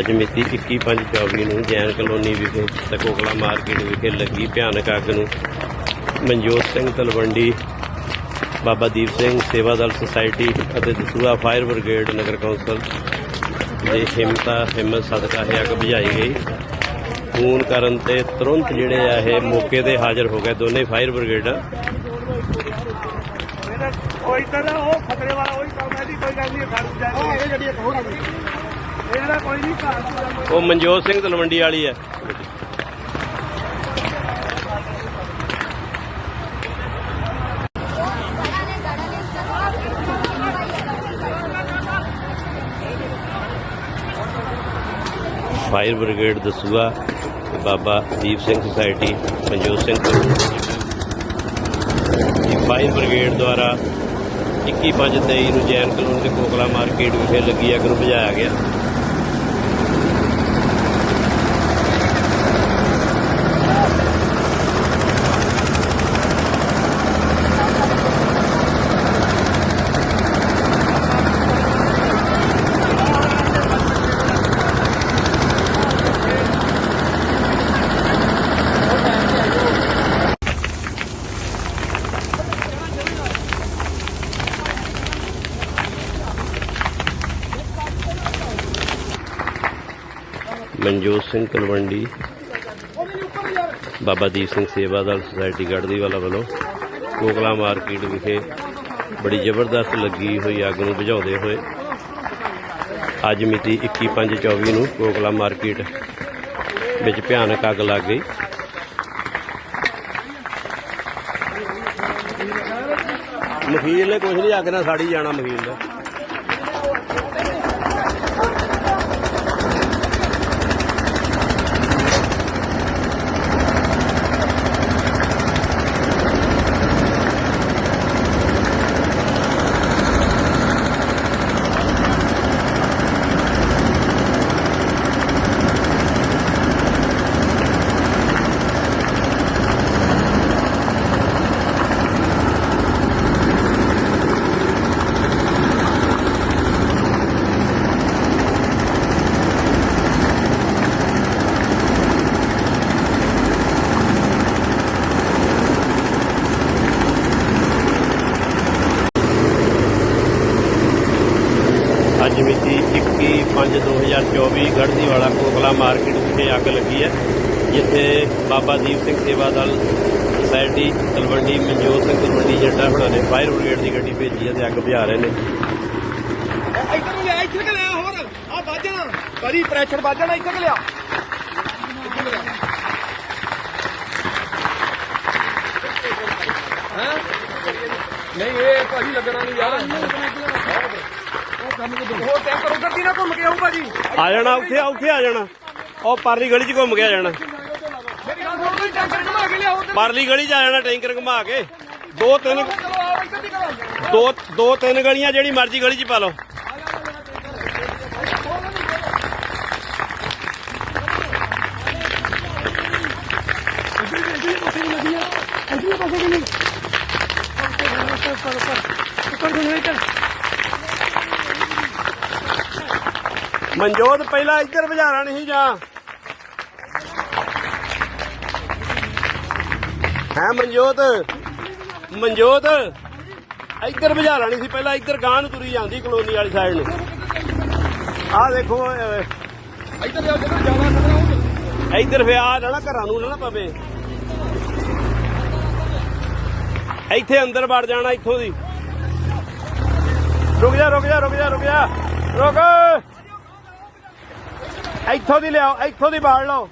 ਅੱਜ ਮਿਤੀ 21/5/24 ਨੂੰ ਜੈਨ ਕਲੋਨੀ ਵਿਖੇ ਤਕੋਕਲਾ ਮਾਰਕੀਟ ਵਿਖੇ ਲੱਗੀ ਭਿਆਨਕ ਅੱਗ ਨੂੰ। ਮਨਜੋਤ ਸਿੰਘ ਤਲਵੰਡੀ, ਬਾਬਾ ਦੀਪ ਸਿੰਘ, ਸੇਵਾ ਦਲ ਸੁਸਾਇਟੀ ਅਤੇ ਦਸੂਆ ਫਾਇਰ ਬ੍ਰਿਗੇਡ ਨਗਰ ਕੌਂਸਲ ਦੇ ਹਿੰਮਤਾ ਹਿੰਮਤ ਸਦਕਾ ਇਹ ਅੱਗ ਬੁਝਾਈ ਗਈ। ਫੋਨ ਕਰਨ ਤੇ ਤੁਰੰਤ ਜਿਹੜੇ ਆ ਇਹ ਮੌਕੇ ਤੇ ਹਾਜ਼ਰ ਹੋ ਗਏ ਦੋਨੇ ਫਾਇਰ ਬ੍ਰਿਗੇਡਾਂ। ਉਹ ਇੱਧਰ ਉਹ ਖਤਰੇ ਵਾਲਾ ਉਹੀ ਕੰਮ ਹੈ ਜੀ, ਕੋਈ ਗੱਲ ਨਹੀਂ ਖੜ ਜਾ ਉਹ ਇਹ ਜਿਹੜੀ ਇੱਕ ਹੋਰ ਉਹ ਮਨਜੋਤ ਸਿੰਘ ਤਲਵੰਡੀ ਵਾਲੀ ਹੈ। Fire brigade Dasuya Baba Deep Singh society Manjot Singh Talwandi fire brigade ਦੁਆਰਾ 21/5/23 ਨੂੰ ਜੈਨ ਕਲੋਨੀ ਦੇ ਕੋਕਲਾ ਮਾਰਕੀਟ ਵਿਖੇ ਲੱਗੀ ਅੱਗ ਨੂੰ ਬੁਝਾਇਆ ਗਿਆ। ਮਨਜੋਤ ਸਿੰਘ ਤਲਵੰਡੀ ਬਾਬਾ ਦੀਪ ਸਿੰਘ ਸੇਵਾ ਦਲ ਸੁਸਾਇਟੀ ਗੜਦੀ ਵਾਲਾ ਵੱਲੋਂ। ਕੋਕਲਾ ਮਾਰਕੀਟ ਵਿਖੇ ਬੜੀ ਜ਼ਬਰਦਸਤ ਲੱਗੀ ਹੋਈ ਅੱਗ ਨੂੰ ਬੁਝਾਉਂਦੇ ਹੋਏ। ਅੱਜ ਮਿਤੀ 21/5/24 ਨੂੰ ਕੋਕਲਾ ਮਾਰਕੀਟ ਵਿੱਚ ਭਿਆਨਕ ਅੱਗ ਲੱਗ ਗਈ। ਮਖੀਲ ਨੇ ਕੁਝ ਨਹੀਂ ਅੱਗ ਨਾਲ ਸਾੜੀ ਜਾਣਾ ਮਖੀਲ ਦਾ ਅੱਜ ਮਿਤੀ 21/5/2024 ਗੜ੍ਹਦੀ ਕੋਕਲਾ ਮਾਰਕੀਟ ਵਿਖੇ ਅੱਗ ਲੱਗੀ ਹੈ, ਜਿੱਥੇ ਬਾਬਾ ਦੀਪ ਸਿੰਘ ਸੇਵਾ ਦਲ ਸੁਸਾਇਟੀ ਤਲਵੰਡੀ, ਮਨਜੋਤ ਸਿੰਘ ਤਲਵੰਡੀ ਜੱਟਾ ਹੁਣਾਂ ਨੇ ਫਾਇਰ ਬ੍ਰਿਗੇਡ ਦੀ ਗੱਡੀ ਭੇਜੀ ਹੈ ਤੇ ਅੱਗ ਬੁਝਾ ਰਹੇ ਨੇ। ਇੱਧਰ ਨੂੰ ਲਿਆ ਇੱਥੇ ਲਿਆ ਹੋਰ? ਆ ਵੱਜਣਾ ਬੜੀ ਪ੍ਰੈਸ਼ਰ ਵੱਜਣਾ ਇੱਥੇ ਲਿਆ? ਨਹੀਂ, ਇਹ ਭਾਜੀ ਲੱਗਣਾ ਨਹੀਂ ਯਾਰ। ਉਹ ਟੈਂਕਰ ਉਧਰ ਦੀ ਨਾ ਘੁੰਮ ਕੇ ਆਊ ਭਾਜੀ। ਆ ਜਾਣਾ ਉੱਥੇ ਆ ਉੱਥੇ ਆ ਜਾਣਾ। ਉਹ ਪਰਲੀ ਗਲੀ 'ਚ ਘੁੰਮ ਕੇ ਆ ਜਾਣਾ। ਮੇਰੀ ਗੱਲ ਸੁਣ ਤੁਸੀਂ ਟੈਂਕਰ ਘੁਮਾ ਕੇ ਲਿਆਓ ਉੱਧਰ। ਪਰਲੀ ਗਲੀ 'ਚ ਆ ਜਾਣਾ ਟੈਂਕਰ ਘੁਮਾ ਕੇ। ਦੋ ਤਿੰਨ ਚਲੋ ਆਓ ਇੱਧਰ ਦੀ ਕਰੋ। ਦੋ ਦੋ ਤਿੰਨ ਗਲੀਆਂ ਜਿਹੜੀ ਮਰਜ਼ੀ ਗਲੀ 'ਚ ਪਾ ਲਓ। ਮਨਜੋਤ ਪਹਿਲਾਂ ਇੱਧਰ ਬੁਝਾਰਾ ਨਹੀਂ ਜਾ। ਹੈ ਮਨਜੋਤ? ਮਨਜੋਤ ਇੱਧਰ ਬੁਝਾਰਾ ਨਹੀਂ ਸੀ ਪਹਿਲਾਂ ਇੱਧਰ ਗਾਂ ਨੂੰ ਤੁਰੀ ਜਾਂਦੀ ਕਲੋਨੀ ਵਾਲੀ ਸਾਈਡ ਨੂੰ। ਆਹ ਦੇਖੋ ਅਹ, ਇੱਧਰ ਜਾਓ ਜਦੋਂ ਜ਼ਿਆਦਾ ਖਤਰਾ ਇੱਧਰ ਫੇ ਆ ਨਾ ਘਰਾਂ ਨੂੰ ਨਾ ਪਵੇ। ਇੱਥੇ ਅੰਦਰ ਵੜ ਜਾਣਾ ਇੱਥੋਂ ਦੀ। ਰੁਕ ਜਾ ਰੁਕ ਜਾ ਰੁਕ ਜਾ ਰੁਕ ਜਾ। ਰੁਕ। ਇੱਥੋਂ ਦੀ ਲਿਆਓ ਇੱਥੋਂ ਦੀ ਬਾੜ ਲਓ